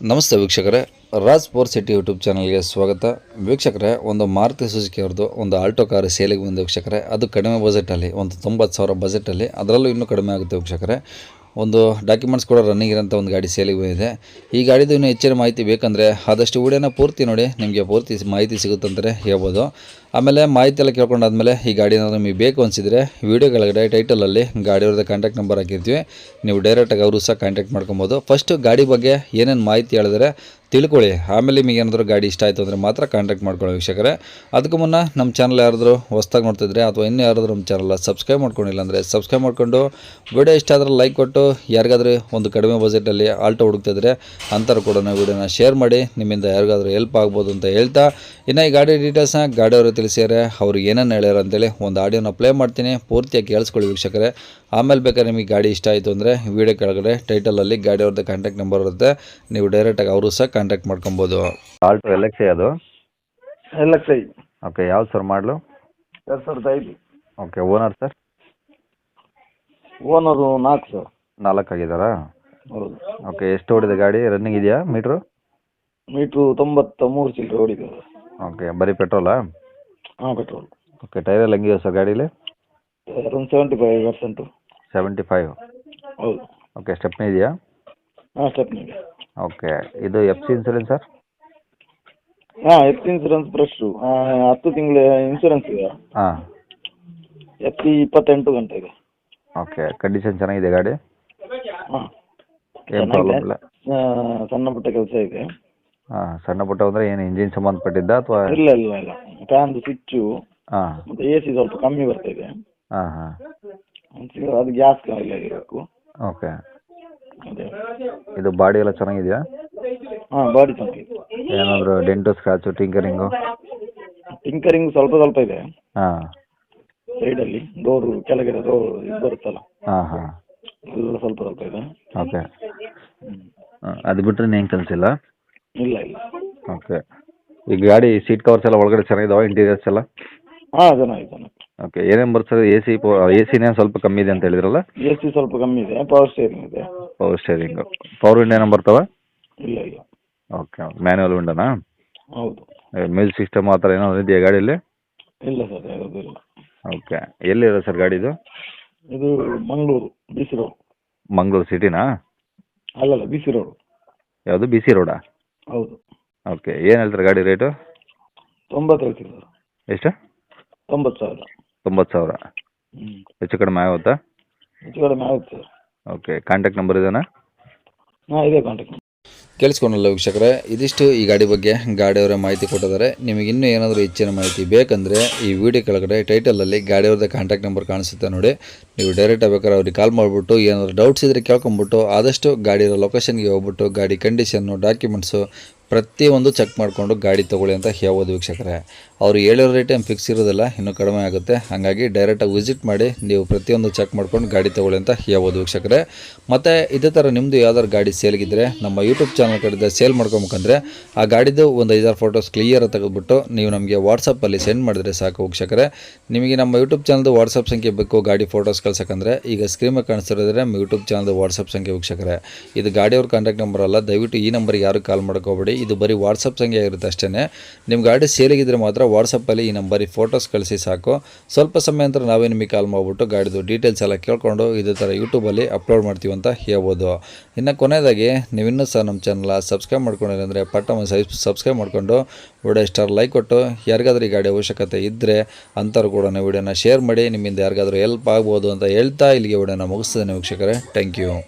ನಮಸ್ತೆ ವೀಕ್ಷಕರೇ, Raj four city YouTube ಚಾನಲ್ಗೆ ಸ್ವಾಗತ. ವೀಕ್ಷಕರೇ, ಒಂದು ಮಾರುತಿ ಸುಜುಕಿ ಅವ್ರದ್ದು ಒಂದು ಆಲ್ಟೋ ಕಾರ್ ಸೇಲಿಗೆ ಬಂದ ವೀಕ್ಷಕರೇ. ಅದು ಕಡಿಮೆ ಬಜೆಟಲ್ಲಿ ಒಂದು ತೊಂಬತ್ತು ಸಾವಿರ ಬಜೆಟಲ್ಲಿ ಅದರಲ್ಲೂ ಇನ್ನೂ ಕಡಿಮೆ ಆಗುತ್ತೆ ವೀಕ್ಷಕರೇ. ಒಂದು ಡಾಕ್ಯುಮೆಂಟ್ಸ್ ಕೂಡ ರನ್ನಿಂಗ್ ಇರೋಂಥ ಒಂದು ಗಾಡಿ ಸೇಲಿಗೆ ಬಂದಿದೆ. ಈ ಗಾಡಿದು ಇನ್ನೂ ಹೆಚ್ಚಿನ ಮಾಹಿತಿ ಬೇಕಂದರೆ ಆದಷ್ಟು ವಿಡಿಯೋನ ಪೂರ್ತಿ ನೋಡಿ, ನಿಮಗೆ ಪೂರ್ತಿ ಮಾಹಿತಿ ಸಿಗುತ್ತಂದರೆ ಹೇಳ್ಬೋದು. ಆಮೇಲೆ ಮಾಹಿತಿ ಎಲ್ಲ ಕೇಳ್ಕೊಂಡಾದ್ಮೇಲೆ ಈ ಗಾಡಿ ಏನಾದರೂ ನಿಮಗೆ ಬೇಕು ಅನಿಸಿದರೆ ವಿಡಿಯೋ ಕೆಳಗಡೆ ಟೈಟಲಲ್ಲಿ ಗಾಡಿಯವ್ರದ್ದು ಕಾಂಟ್ಯಾಕ್ಟ್ ನಂಬರ್ ಹಾಕಿರ್ತೀವಿ. ನೀವು ಡೈರೆಕ್ಟಾಗಿ ಅವರು ಸಹ ಕಾಂಟ್ಯಾಕ್ಟ್ ಮಾಡ್ಕೊಬೋದು. ಫಸ್ಟು ಗಾಡಿ ಬಗ್ಗೆ ಏನೇನು ಮಾಹಿತಿ ಹೇಳಿದ್ರೆ ತಿಳ್ಕೊಳ್ಳಿ. ಆಮೇಲೆ ನಿಮಗೆ ಏನಾದರೂ ಗಾಡಿ ಇಷ್ಟ ಆಯಿತು ಅಂದರೆ ಮಾತ್ರ ಕಾಂಟ್ಯಾಕ್ಟ್ ಮಾಡ್ಕೊಳ್ಳಿ ವೀಕ್ಷಕರೇ. ಅದಕ್ಕೂ ಮುನ್ನ ನಮ್ಮ ಚಾನಲ್ ಯಾರಾದರೂ ಹೊಸ್ದಾಗಿ ನೋಡ್ತಿದ್ರೆ ಅಥವಾ ಇನ್ನೂ ಯಾರಾದರೂ ನಮ್ಮ ಚಾನಲ್ ಸಬ್ಸ್ಕ್ರೈಬ್ ಮಾಡ್ಕೊಂಡಿಲ್ಲ ಅಂದರೆ ಸಬ್ಸ್ಕ್ರೈಬ್ ಮಾಡಿಕೊಂಡು ವಿಡಿಯೋ ಇಷ್ಟ ಆದರೆ ಲೈಕ್ ಕೊಟ್ಟು, ಯಾರಿಗಾದ್ರೂ ಒಂದು ಕಡಿಮೆ ಬಜೆಟಲ್ಲಿ ಆಲ್ಟೋ ಹುಡುಕ್ತಿದ್ರೆ ಅಂಥವ್ರು ಕೂಡ ನಾವು ವಿಡಿಯೋನ ಶೇರ್ ಮಾಡಿ, ನಿಮ್ಮಿಂದ ಯಾರಿಗಾದ್ರೂ ಹೆಲ್ಪ್ ಆಗ್ಬೋದು ಅಂತ ಹೇಳ್ತಾ, ಇನ್ನು ಈ ಗಾಡಿ ಡೀಟೇಲ್ಸ್ನ ಗಾಡಿಯವರು ತಿಳಿಸಿದರೆ ಅವ್ರು ಏನೇನು ಹೇಳ್ಯಾರ ಅಂತೇಳಿ ಒಂದು ಆಡಿಯೋನ ಪ್ಲೇ ಮಾಡ್ತೀನಿ, ಪೂರ್ತಿಯಾಗಿ ಕೇಳಿಸ್ಕೊಳ್ಳಿ ವೀಕ್ಷಕರೇ. ಆಮೇಲೆ ಬೇಕಾದ್ರೆ ನಿಮಗೆ ಗಾಡಿ ಇಷ್ಟ ಆಯಿತು ಅಂದರೆ ವಿಡಿಯೋ ಕೆಳಗಡೆ ಟೈಟಲಲ್ಲಿ ಗಾಡಿಯವ್ರದ್ದು ಕಾಂಟ್ಯಾಕ್ಟ್ ನಂಬರ್ ಇರುತ್ತೆ. ನೀವು ಡೈರೆಕ್ಟಾಗಿ ಅವರು ಸಹ ಕಾಂಟ್ಯಾಕ್ಟ್ ಮಾಡ್ಕೊಬೋದು. ಆಲ್ಟೋ ಎಲ್ ಎಕ್ಸ್ ಅದು? ಎಲ್ ಎಕ್ಸ್ ಐ ಓಕೆ ಯಾವ್ದು ಸರ್ ಮಾಡಲು? ಎರಡು ಸಾವಿರದ ಐದು. ಓಕೆ ಓನರ್ ಸರ್ ಓನರು ನಾಲ್ಕು ಸರ್ ನಾಲ್ಕು ಆಗಿದ್ದಾರಾ? ಹೌದು. ಓಕೆ ಎಷ್ಟು ಓಡಿದೆ ಗಾಡಿ? ರನ್ನಿಂಗ್ ಇದೆಯಾ ಮೀಟ್ರು ಮೀಟ್ರು ತೊಂಬತ್ತ ಮೂರು ಚಿಲ್ಲರೆ ಹೊಡಿದೆ ಓಕೆ ಬರೀ ಪೆಟ್ರೋಲಾ ಹಾಂ ಪೆಟ್ರೋಲ್ ಓಕೆ ಟೈರ್ ಎಲ್ಲ ಹೆಂಗಿದೆ ಸರ್ ಗಾಡೀಲಿ? ಒಂದು seventy five percent seventy five ಹೌದು. ಓಕೆ ಸ್ಟೆಪ್ನಿ ಇದೆಯಾ? ಹಾಂ ಸ್ಟೆಪ್ನಿಗೆ ಓಕೆ ಇದು ಎಫ್ ಸಿ ಇನ್ಸೂರೆನ್ಸ್ ಸರ್? ಹಾಂ ಎಫ್ ಸಿ ಇನ್ಸೂರೆನ್ಸ್ ಫ್ರೆಶ್ಶು ಹತ್ತು ತಿಂಗಳ ಇನ್ಸೂರೆನ್ಸ್ ಇದೆ. ಹಾಂ. ಎಫ್ ಸಿ ಇಪ್ಪತ್ತೆಂಟು ಗಂಟೆ ಇದೆ ಓಕೆ ಕಂಡೀಷನ್ ಚೆನ್ನಾಗಿದೆ ಗಾಡಿ? ಹಾಂ. ಏನು ಪ್ರಾಬ್ಲಮ್ ಇಲ್ಲ? ಸಣ್ಣ ಪುಟ್ಟ ಕೆಲಸ ಇದೆ. ಹಾಂ ಸಣ್ಣ ಪುಟ್ಟ ಅಂದರೆ ಏನು ಇಂಜಿನ್ ಸಂಬಂಧಪಟ್ಟಿದ್ದ ಅಥವಾ? ಇಲ್ಲ ಇಲ್ಲ ಇಲ್ಲ. ಫ್ಯಾನ್ ಸ್ವಿಚ್ಚು ಹಾಂ. ಮತ್ತು ಎ ಸಿ ಸ್ವಲ್ಪ ಕಮ್ಮಿ ಬರ್ತಾ ಇದೆ. ಹಾಂ ಹಾಂ. ಅದು ಗ್ಯಾಸ್ ಖಾಲಿ ಆಗಿರಬೇಕು ಓಕೆ ಅದೇ ಇದು ಬಾಡಿ ಎಲ್ಲ ಚೆನ್ನಾಗಿದೆಯಾ? ಹಾಂ ಬಾಡಿ ಚೆನ್ನಾಗಿದೆ. ಏನಾದರೂ ಡೆಂಟು ಸ್ಕ್ರಾಚು ಟಿಂಕರಿಂಗು? ಟಿಂಕರಿಂಗ್ ಸ್ವಲ್ಪ ಸ್ವಲ್ಪ ಇದೆ. ಹಾಂ. ಸೈಡಲ್ಲಿ ಡೋರು ಕೆಳಗಡೆ ಡೋರ್ ಇದು ಬರುತ್ತಲ್ಲ. ಹಾಂ ಹಾ. ಎಲ್ಲ ಸ್ವಲ್ಪ ಸ್ವಲ್ಪ ಇದೆ. ಓಕೆ. ಅದು ಬಿಟ್ಟರೆ ಇನ್ನೇನು ಕೆಲಸ ಇಲ್ಲ? ಇಲ್ಲ ಓಕೆ. ಈ ಗಾಡಿ ಸೀಟ್ ಕವರ್ಸ್ ಎಲ್ಲ ಒಳಗಡೆ ಚೆನ್ನಾಗಿದಾವ ಇಂಟೀರಿಯರ್ಸ್ ಎಲ್ಲ? ಹಾಂ ಚೆನ್ನಾಗಿದೆ. ಓಕೆ ಏನೇನು ಬರ್ತದೆ ಎ ಸಿ ಎ ಸಿನೇ ಸ್ವಲ್ಪ ಕಮ್ಮಿ ಇದೆ ಅಂತ ಹೇಳಿದ್ರಲ್ಲ? ಎ ಸಿ ಸ್ವಲ್ಪ ಕಮ್ಮಿ ಇದೆ ಪವರ್ ಸ್ಟೇರಿಂಗ್ ಇದೆ. ಪವರ್ ಸ್ಟೇರಿಂಗು ಪವರ್ ವಿಂಡೋ ಏನೋ ಬರ್ತವ? ಇಲ್ಲ ಇಲ್ಲ. ಓಕೆ ಮ್ಯಾನ್ಯುವಲ್ ವಿಂಡೋನಾ ಹೌದು. ಮ್ಯೂಸಿಕ್ ಸಿಸ್ಟಮ್ ಆ ಥರ ಏನಾದ್ರು ಇದೆಯಾ ಗಾಡಿಯಲ್ಲಿ? ಇಲ್ಲ ಸರ್ ಯಾವುದೂ ಇಲ್ಲ. ಓಕೆ ಎಲ್ಲಿದೆ ಸರ್ ಗಾಡಿ ಇದು? ಇದು Mangaluru B C road Mangaluru ಸಿಟಿನಾ ಅಲ್ಲಲ್ಲ ಬಿ ಸಿ ರೋಡ್ ಯಾವುದು? ಬಿ ಸಿ ರೋಡಾ ಹೌದು. ಓಕೆ ಏನು ಹೇಳ್ತಾರೆ ಗಾಡಿ ರೇಟು ತೊಂಬತ್ತು ಹೇಳ್ತೀವಿ ಸರ್ ಎಷ್ಟು? ತೊಂಬತ್ತು ಸಾವಿರ. ತೊಂಬತ್ತು ಸಾವಿರ. ಹ್ಞೂ ಹೆಚ್ಚು ಕಡಿಮೆ ಆಗುತ್ತಾ? ಹೆಚ್ಚು ಕಡಿಮೆ ಆಗುತ್ತೆ. ಸರ್ ಓಕೆ ಕಾಂಟ್ಯಾಕ್ಟ್ ನಂಬರ್ ಇದೆನಾ? ಹಾಂ ಇದೆ ಕಾಂಟ್ಯಾಕ್ಟ್ ಕೇಳಿಸ್ಕೊಂಡಲ್ಲ ವೀಕ್ಷಕರೇ ಇದಿಷ್ಟು ಈ ಗಾಡಿ ಬಗ್ಗೆ ಗಾಡಿಯವರ ಮಾಹಿತಿ ಕೊಟ್ಟಿದ್ದಾರೆ. ನಿಮಗೆ ಇನ್ನೂ ಏನಾದರೂ ಹೆಚ್ಚಿನ ಮಾಹಿತಿ ಬೇಕಂದರೆ ಈ ವಿಡಿಯೋ ಕೆಳಗಡೆ ಟೈಟಲಲ್ಲಿ ಗಾಡಿಯವ್ರದ್ದು ಕಾಂಟ್ಯಾಕ್ಟ್ ನಂಬರ್ ಕಾಣಿಸುತ್ತೆ ನೋಡಿ. ನೀವು ಡೈರೆಕ್ಟ್ ಬೇಕಾದ್ರೆ ಅವ್ರಿಗೆ ಕಾಲ್ ಮಾಡಿಬಿಟ್ಟು ಏನಾದರೂ ಡೌಟ್ಸ್ ಇದ್ದರೆ ಕೇಳ್ಕೊಂಬಿಟ್ಟು ಆದಷ್ಟು ಗಾಡಿಯ ಲೊಕೇಶನ್ಗೆ ಹೋಗ್ಬಿಟ್ಟು ಗಾಡಿ ಕಂಡೀಷನ್ನು ಡಾಕ್ಯುಮೆಂಟ್ಸು ಪ್ರತಿಯೊಂದು ಚೆಕ್ ಮಾಡಿಕೊಂಡು ಗಾಡಿ ತೊಗೊಳ್ಳಿ ಅಂತ ಹೇಳ್ಬೋದು ವೀಕ್ಷಕರೇ. ಅವರು ಹೇಳಿರೋ ರೇಟ್ ಏನು ಫಿಕ್ಸ್ ಇರೋದಿಲ್ಲ, ಇನ್ನೂ ಕಡಿಮೆ ಆಗುತ್ತೆ. ಹಾಗಾಗಿ ಡೈರೆಕ್ಟಾಗಿ ವಿಸಿಟ್ ಮಾಡಿ ನೀವು ಪ್ರತಿಯೊಂದು ಚೆಕ್ ಮಾಡ್ಕೊಂಡು ಗಾಡಿ ತೊಗೊಳ್ಳಿ ಅಂತ ಹೇಳ್ಬೋದು ವೀಕ್ಷಕರೇ. ಮತ್ತು ಇದೇ ಥರ ನಿಮ್ಮದು ಯಾವ್ದಾದ್ರು ಗಾಡಿ ಸೇಲ್ಗಿದ್ರೆ ನಮ್ಮ ಯೂಟ್ಯೂಬ್ ಚಾನಲ್ ಕಡೆಯಿಂದ ಸೇಲ್ ಮಾಡ್ಕೊಬೇಕಂದ್ರೆ, ಆ ಗಾಡಿದು ಒಂದು ಐದಾರು ಫೋಟೋಸ್ ಕ್ಲಿಯರ್ ತೆಗೆದುಬಿಟ್ಟು ನೀವು ನಮಗೆ ವಾಟ್ಸಪ್ಪಲ್ಲಿ ಸೆಂಡ್ ಮಾಡಿದ್ರೆ ಸಾಕು ವೀಕ್ಷಕರೇ. ನಿಮಗೆ ನಮ್ಮ ಯೂಟ್ಯೂಬ್ ಚಾನಲ್ದು ವಾಟ್ಸಪ್ ಸಂಖ್ಯೆ ಬೇಕು, ಗಾಡಿ ಫೋಟೋಸ್ ಕಳ್ಸೋಕ್ಕಂದ್ರೆ, ಈಗ ಸ್ಕ್ರೀನ್ ಕಾಣಿಸ್ತಿರೋದ್ರೆ ನಮ್ಮ ಯೂಟ್ಯೂಬ್ ಚಾನಲ್ದು ವಾಟ್ಸಪ್ ಸಂಖ್ಯೆ ವೀಕ್ಷಕರೇ. ಇದು ಗಾಡಿಯವ್ರ ಕಾಂಟ್ಯಾಕ್ಟ್ ನಂಬರ್ ಅಲ್ಲ, ದಯವಿಟ್ಟು ಈ ನಂಬರ್ಗೆ ಯಾರು ಕಾಲ್ ಮಾಡ್ಕೋಬೇಡಿ. ಇದು ಬರೀ ವಾಟ್ಸಪ್ ಸಂಖ್ಯೆ ಆಗಿರುತ್ತೆ ಅಷ್ಟೇ ನಿಮ್ಮ ಗಾಡಿ ಸೇಲಿಗಿದ್ರೆ ಮಾತ್ರ ವಾಟ್ಸಪ್ಪಲ್ಲಿ ಈ ನಂಬರಿಗೆ ಫೋಟೋಸ್ ಕಳಿಸಿ ಸಾಕು. ಸ್ವಲ್ಪ ಸಮಯ ನಂತರ ನಾವೇ ನಿಮಗೆ ಕಾಲ್ ಮಾಡಿಬಿಟ್ಟು ಗಾಡಿದು ಡೀಟೇಲ್ಸ್ ಎಲ್ಲ ಕೇಳ್ಕೊಂಡು ಇದೇ ಥರ ಯೂಟ್ಯೂಬಲ್ಲಿ ಅಪ್ಲೋಡ್ ಮಾಡ್ತೀವಿ ಅಂತ ಹೇಳ್ಬೋದು. ಇನ್ನು ಕೊನೆಯದಾಗಿ ನೀವಿನ್ನೂ ಸಹ ನಮ್ಮ ಚಾನಲ್ ಸಬ್ಸ್ಕ್ರೈಬ್ ಮಾಡ್ಕೊಂಡಿಲ್ಲ ಅಂದರೆ ಪಟ್ಟ ಸಬ್ಸ್ಕ್ರೈಬ್ ಮಾಡಿಕೊಂಡು ವಿಡಿಯೋ ಸ್ಟಾರ್ ಲೈಕ್ ಕೊಟ್ಟು ಯಾರಿಗಾದ್ರೂ ಈ ಗಾಡಿ ಅವಶ್ಯಕತೆ ಇದ್ದರೆ ಅಂಥವ್ರು ಕೂಡ ವಿಡಿಯೋನ ಶೇರ್ ಮಾಡಿ, ನಿಮ್ಮಿಂದ ಯಾರಿಗಾದ್ರೂ ಹೆಲ್ಪ್ ಆಗ್ಬೋದು ಅಂತ ಹೇಳ್ತಾ ಇಲ್ಲಿಗೆ ವಿಡಿಯೋನ ಮುಗಿಸ್ತೇನೆ ವೀಕ್ಷಕರೇ. Thank you